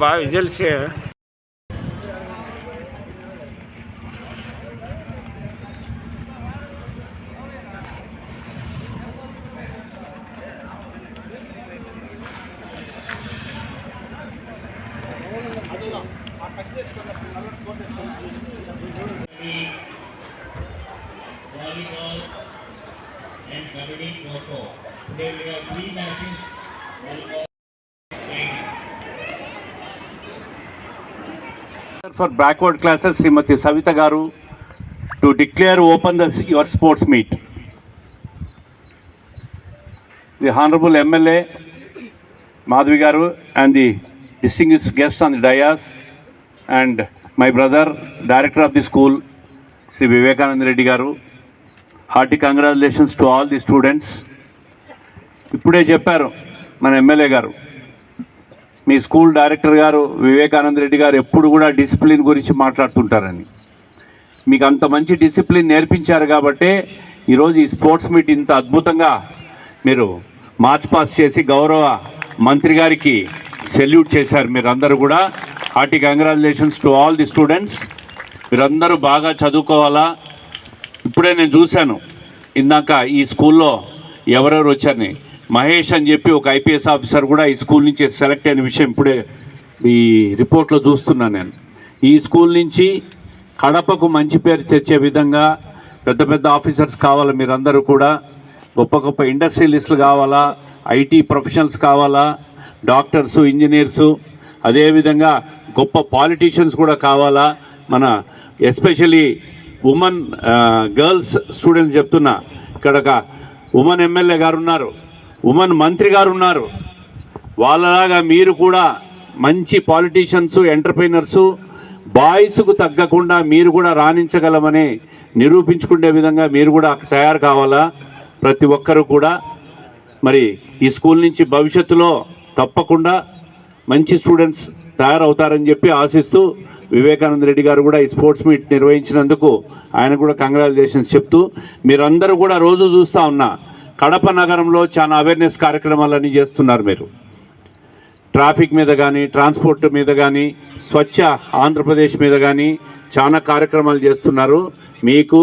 भाव जल से है। For backward classes Shrimati Savita garu to declare open the your sports meet. The honourable MLA Madhavi garu and the distinguish guest on the dais and my brother director of the school Shri Vivekananda Reddy garu. Hearty congratulations to all the students. ఇప్పుడే చెప్పారు మన MLA గారు. మీ school director గారు వివేకానంద రెడ్డి గారు ఎప్పుడు కూడా discipline గురించి మాట్లాడుతుంటారని. మీకు అంత మంచి డిసిప్లిన్ నేర్పించారు కాబట్టే ఈరోజు ఈ స్పోర్ట్స్ మీట్ ఇంత అద్భుతంగా మీరు మార్చ్ పాస్ చేసి గౌరవ మంత్రి గారికి సెల్యూట్ చేశారు మీరందరూ కూడా. Hearty congratulations to all the students. మీరందరూ బాగా చదువుకోవాలా? ఇప్పుడే నేను చూశాను. ఇందాక ఈ స్కూల్లో ఎవరెవరు వచ్చారని. మహేష్ అని చెప్పి ఒక ఐపీఎస్ ఆఫీసర్ కూడా ఈ స్కూల్ నుంచి సెలెక్ట్ అయిన విషయం ఇప్పుడే ఈ రిపోర్ట్లో చూస్తున్నాను నేను. ఈ స్కూల్ నుంచి కడపకు మంచి పేరు తెచ్చే విధంగా పెద్ద పెద్ద ఆఫీసర్స్ కావాలి మీరందరూ కూడా? గొప్ప గొప్ప ఇండస్ట్రియలిస్టులు కావాలా? ఐటీ ప్రొఫెషనల్స్ కావాలా? డాక్టర్స్ ఇంజనీర్సు అదేవిధంగా గొప్ప పాలిటీషియన్స్ కూడా కావాలా? మన ఎస్పెషలీ ఉమెన్ గర్ల్స్ స్టూడెంట్స్ చెప్తున్నా. ఇక్కడ ఒక ఉమెన్ ఎమ్మెల్యే గారు ఉన్నారు. ఉమెన్ మంత్రి గారు ఉన్నారు. వాళ్ళలాగా మీరు కూడా మంచి పాలిటీషియన్స్ ఎంటర్ప్రీనర్సు బాయ్స్కు తగ్గకుండా మీరు కూడా రాణించగలమని నిరూపించుకునే విధంగా మీరు కూడా తయారు కావాలా? ప్రతి ఒక్కరూ కూడా. మరి ఈ స్కూల్ నుంచి భవిష్యత్తులో తప్పకుండా మంచి స్టూడెంట్స్ తయారవుతారని చెప్పి ఆశిస్తూ వివేకానంద రెడ్డి గారు కూడా ఈ స్పోర్ట్స్ మీట్ నిర్వహించినందుకు ఆయన కూడా కంగ్రాచులేషన్స్ చెప్తూ మీరందరూ కూడా రోజు చూస్తూ ఉన్నా. కడప నగరంలో చాలా అవేర్నెస్ కార్యక్రమాలన్నీ చేస్తున్నారు మీరు. ట్రాఫిక్ మీద కానీ ట్రాన్స్పోర్ట్ మీద కానీ స్వచ్ఛ ఆంధ్రప్రదేశ్ మీద కానీ చాలా కార్యక్రమాలు చేస్తున్నారు. మీకు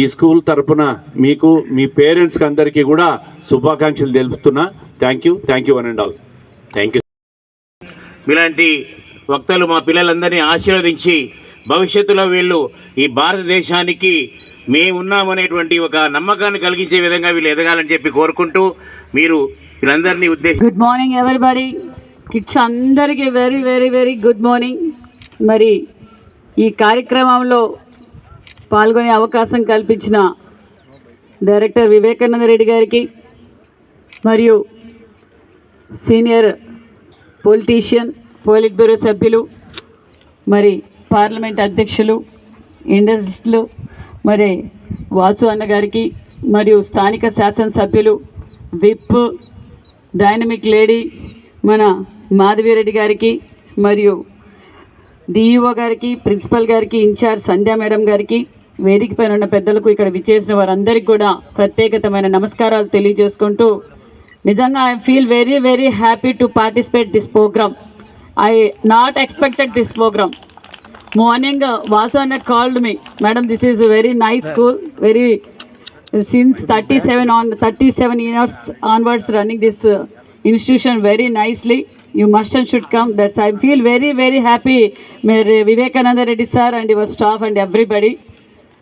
ఈ స్కూల్ తరపున మీకు మీ పేరెంట్స్కి అందరికీ కూడా శుభాకాంక్షలు తెలుపుతున్నా. Thank you thank you one and all thank you ఇలాంటి వక్తలు మా పిల్లలందరినీ ఆశీర్వదించి భవిష్యత్తులో వీళ్ళు ఈ భారతదేశానికి మేమున్నామనేటువంటి ఒక నమ్మకాన్ని కలిగించే విధంగా వీళ్ళు ఎదగాలని చెప్పి కోరుకుంటూ మీరు వీళ్ళందరినీ ఉద్దేశం గుడ్ మార్నింగ్ ఎవరిబడి కిడ్స్ అందరికీ very very very good morning మరి ఈ కార్యక్రమంలో పాల్గొనే అవకాశం కల్పించిన డైరెక్టర్ వివేకానంద రెడ్డి గారికి మరియు సీనియర్ పొలిటీషియన్ పోలిట్ బ్యూరో సభ్యులు మరి పార్లమెంట్ అధ్యక్షులు ఇండస్ట్రీలు మరి వాసు అన్న గారికి మరియు స్థానిక శాసనసభ్యులు విప్ డైనమిక్ లేడీ మన మాధవిరెడ్డి గారికి మరియు డిఈఓ గారికి ప్రిన్సిపల్ గారికి ఇన్ఛార్జ్ సంధ్యా మేడం గారికి వేదిక పైన ఉన్న పెద్దలకు ఇక్కడ విచ్చేసిన వారందరికీ కూడా ప్రత్యేకతమైన నమస్కారాలు తెలియజేసుకుంటూ నిజంగా I feel very very happy to participate this programme. I not expected this programme. Morning Vasu anna called me madam this is very nice school very since 37 on 37 years onwards running this uh, institution very nicely. You must and should come. That's i feel very very happy. మీరు Vivekananda Reddy sir and your staff and everybody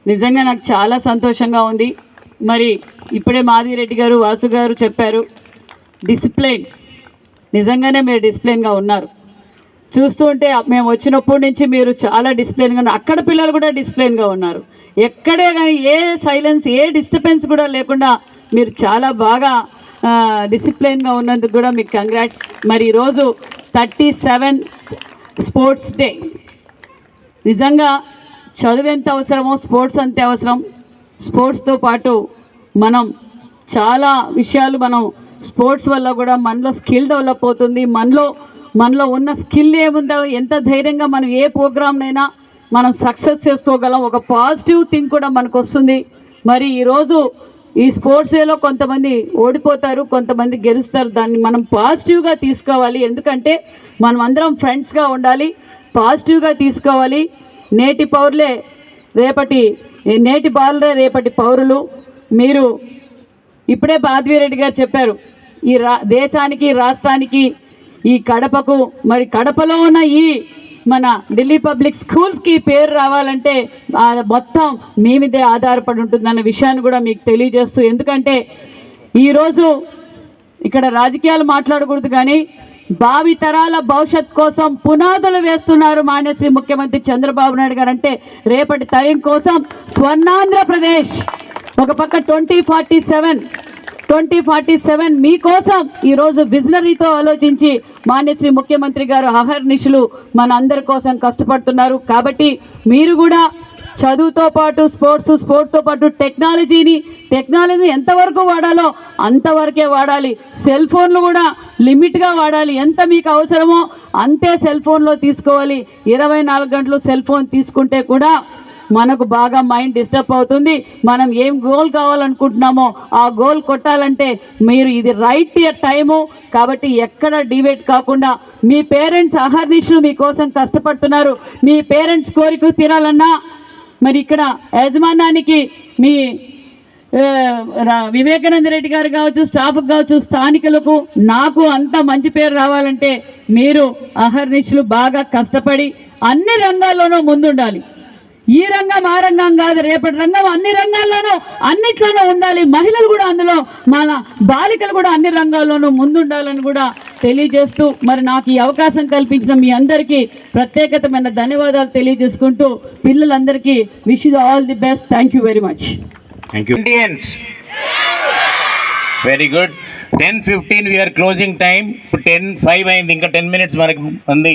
నిజంగా నాకు చాలా సంతోషంగా ఉంది. మరి ఇప్పుడే మాధవిరెడ్డి గారు వాసు గారు చెప్పారు డిసిప్లైన్ నిజంగానే మీరు డిసిప్లైన్గా ఉన్నారు. చూస్తుంటే మేము వచ్చినప్పటి నుంచి మీరు చాలా డిసిప్లిన్గా ఉన్నారు. అక్కడ పిల్లలు కూడా డిసిప్లిన్గా ఉన్నారు. ఎక్కడే కానీ ఏ సైలెన్స్ ఏ డిస్టర్బెన్స్ కూడా లేకుండా మీరు చాలా బాగా డిసిప్లిన్గా ఉన్నందుకు కూడా మీకు కంగ్రాట్స్ మరి ఈరోజు థర్టీ సెవెన్ స్పోర్ట్స్ డే నిజంగా చదువు ఎంత అవసరమో స్పోర్ట్స్ అంతే అవసరం. స్పోర్ట్స్తో పాటు మనం చాలా విషయాలు మనం స్పోర్ట్స్ వల్ల కూడా మనలో స్కిల్ డెవలప్ అవుతుంది. మనలో మనలో ఉన్న స్కిల్ ఏముందో ఎంత ధైర్యంగా మనం ఏ ప్రోగ్రామ్నైనా మనం సక్సెస్ చేసుకోగలం. ఒక పాజిటివ్ థింగ్ కూడా మనకు వస్తుంది మరి ఈరోజు ఈ స్పోర్ట్స్ డేలో కొంతమంది ఓడిపోతారు కొంతమంది గెలుస్తారు. దాన్ని మనం పాజిటివ్గా తీసుకోవాలి. ఎందుకంటే మనం అందరం ఫ్రెండ్స్గా ఉండాలి పాజిటివ్గా తీసుకోవాలి. నేటి పౌరులే రేపటి నేటి బాలురే రేపటి పౌరులు. మీరు ఇప్పుడే మాధవిరెడ్డి గారు చెప్పారు ఈ రా దేశానికి రాష్ట్రానికి ఈ కడపకు మరి కడపలో ఉన్న ఈ మన ఢిల్లీ పబ్లిక్ స్కూల్స్కి పేరు రావాలంటే మొత్తం మీ మీదే ఆధారపడి ఉంటుందన్న విషయాన్ని కూడా మీకు తెలియజేస్తూ ఎందుకంటే ఈరోజు ఇక్కడ రాజకీయాలు మాట్లాడకూడదు కానీ భావి తరాల భవిష్యత్ కోసం పునాదులు వేస్తున్నారు మాన్యశ్రీ ముఖ్యమంత్రి చంద్రబాబు నాయుడు గారు. అంటే రేపటి తరం కోసం స్వర్ణాంధ్రప్రదేశ్ ఒక పక్క twenty forty seven twenty forty seven మీకోసం ఈరోజు విజనరీతో ఆలోచించి మాన్యశ్రీ ముఖ్యమంత్రి గారు అహర్నిశులు మన అందరి కోసం కష్టపడుతున్నారు. కాబట్టి మీరు కూడా చదువుతో పాటు స్పోర్ట్స్ స్పోర్ట్తో పాటు టెక్నాలజీని టెక్నాలజీ ఎంతవరకు వాడాలో అంతవరకే వాడాలి. సెల్ ఫోన్లు కూడా లిమిట్గా వాడాలి. ఎంత మీకు అవసరమో అంతే సెల్ ఫోన్లో తీసుకోవాలి. ఇరవై నాలుగు గంటలు సెల్ ఫోన్ తీసుకుంటే కూడా మనకు బాగా మైండ్ డిస్టర్బ్ అవుతుంది. మనం ఏం గోల్ కావాలనుకుంటున్నామో ఆ గోల్ కొట్టాలంటే మీరు ఇది రైట్ టైము. కాబట్టి ఎక్కడ డివేట్ కాకుండా మీ పేరెంట్స్ అహర్నిషులు మీకోసం కష్టపడుతున్నారు. మీ పేరెంట్స్ కోరిక తినాలన్నా మరి ఇక్కడ యజమానానికి మీ రా- వివేకానంద రెడ్డి గారు కావచ్చు స్టాఫ్ కావచ్చు స్థానికులకు నాకు అంత మంచి పేరు రావాలంటే మీరు అహర్నిశలు బాగా కష్టపడి అన్ని రంగాల్లోనూ ముందుండాలి. ఈ రంగం ఆ రంగం కాదు రేపటి రంగం అన్ని రంగాల్లోనూ అన్నిట్లోనూ ఉండాలి. మహిళలు కూడా అందులో మన బాలికలు కూడా అన్ని రంగాల్లోనూ ముందుండాలని కూడా తెలియజేస్తూ మరి నాకు ఈ అవకాశం కల్పించిన మీ అందరికీ ప్రత్యేకతమైన ధన్యవాదాలు తెలియజేసుకుంటూ పిల్లలందరికీ wish you all the best thank you very much thank you Indians very good ten fifteen we are closing time ఇప్పుడు టెన్ ఫైవ్ అయింది ఇంకా టెన్ మినిట్స్ మనకు ఉంది.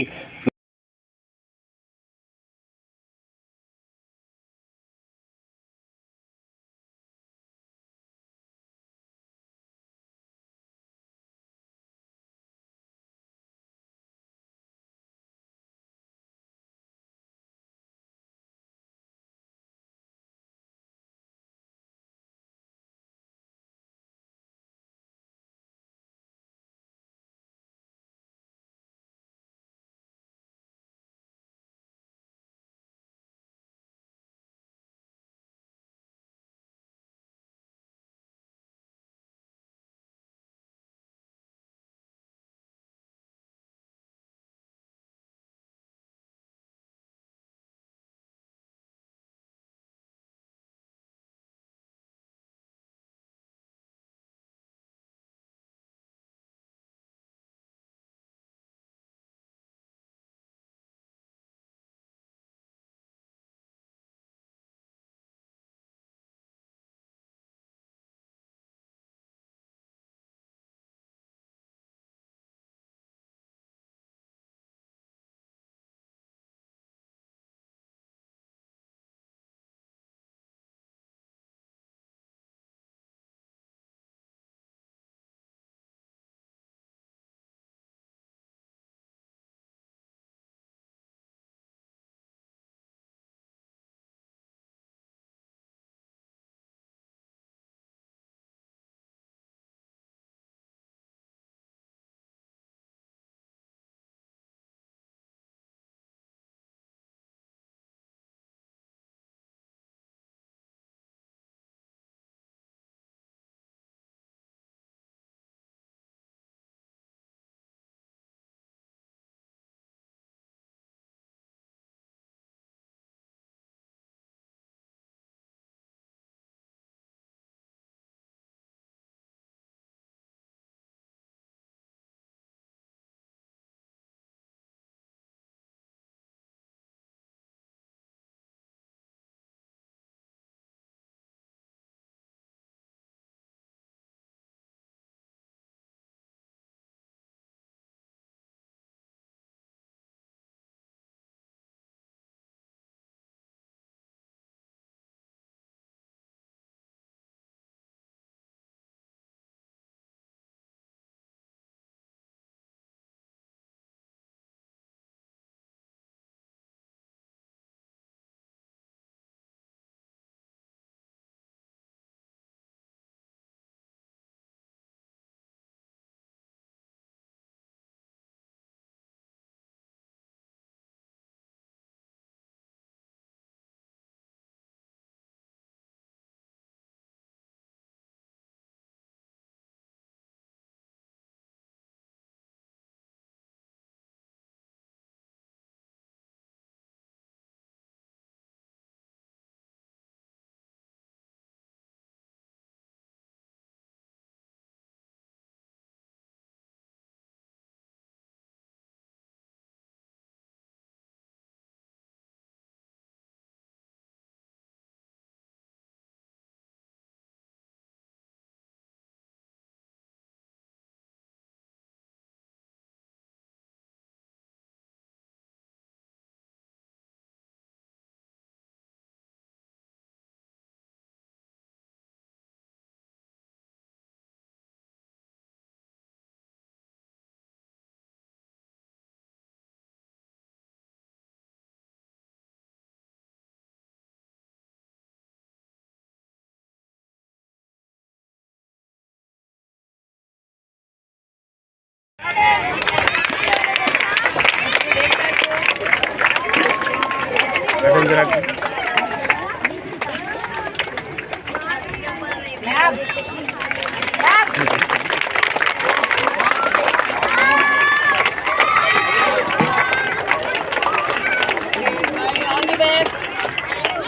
All the best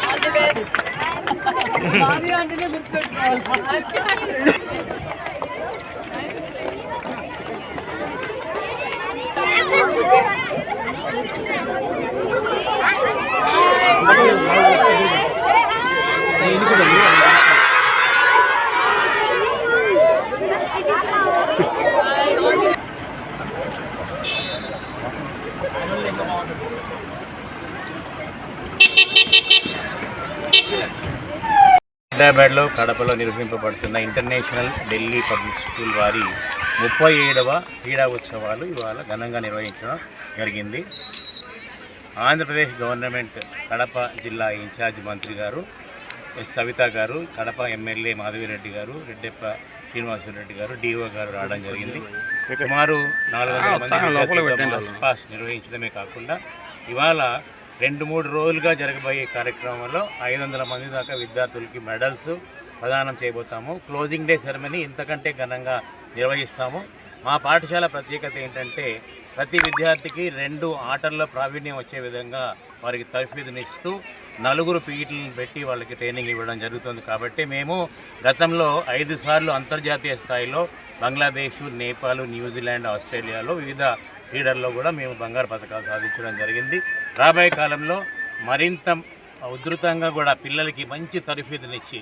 all the best మాది అంటేనే గుర్తుపెట్టుకోవాలి హైదరాబాద్లో కడపలో నిర్వహింపబడుతున్న ఇంటర్నేషనల్ ఢిల్లీ పబ్లిక్ స్కూల్ వారి ముప్పై ఏడవ క్రీడా ఉత్సవాలు ఇవాళ ఘనంగా నిర్వహించడం జరిగింది. ఆంధ్రప్రదేశ్ గవర్నమెంట్ కడప జిల్లా ఇన్ఛార్జ్ మంత్రి గారు ఎస్ సవిత గారు కడప ఎమ్మెల్యే మాధవిరెడ్డి గారు రెడ్డెప్ప శ్రీనివాసరెడ్డి గారు డిఓ గారు రావడం జరిగింది. సుమారు నాలుగు వందల మంది పాస్ట్ నిర్వహించడమే కాకుండా ఇవాళ రెండు మూడు రోజులుగా జరగబోయే కార్యక్రమంలో ఐదు వందల మంది దాకా విద్యార్థులకి మెడల్స్ ప్రదానం చేయబోతాము. క్లోజింగ్ డే సెరమనీ ఇంతకంటే ఘనంగా నిర్వహిస్తాము. మా పాఠశాల ప్రత్యేకత ఏంటంటే ప్రతి విద్యార్థికి రెండు ఆటల్లో ప్రావీణ్యం వచ్చే విధంగా వారికి తర్ఫీదునిస్తూ నలుగురు పీఈటీలను పెట్టి వాళ్ళకి ట్రైనింగ్ ఇవ్వడం జరుగుతుంది. కాబట్టి మేము గతంలో ఐదు సార్లు అంతర్జాతీయ స్థాయిలో బంగ్లాదేశ్ నేపాల్ న్యూజిలాండ్ ఆస్ట్రేలియాలో వివిధ క్రీడల్లో కూడా మేము బంగారు పథకాలు సాధించడం జరిగింది. రాబోయే కాలంలో మరింత ఉధృతంగా కూడా పిల్లలకి మంచి తరఫీదునిచ్చి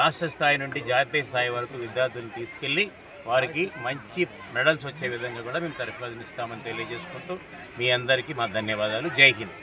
రాష్ట్ర స్థాయి నుండి జాతీయ స్థాయి వరకు విద్యార్థులను తీసుకెళ్ళి వారికి మంచి మెడల్స్ వచ్చే విధంగా కూడా మేము తరఫీదునిస్తామని తెలియజేసుకుంటూ మీ అందరికీ మా ధన్యవాదాలు. జై హింద్.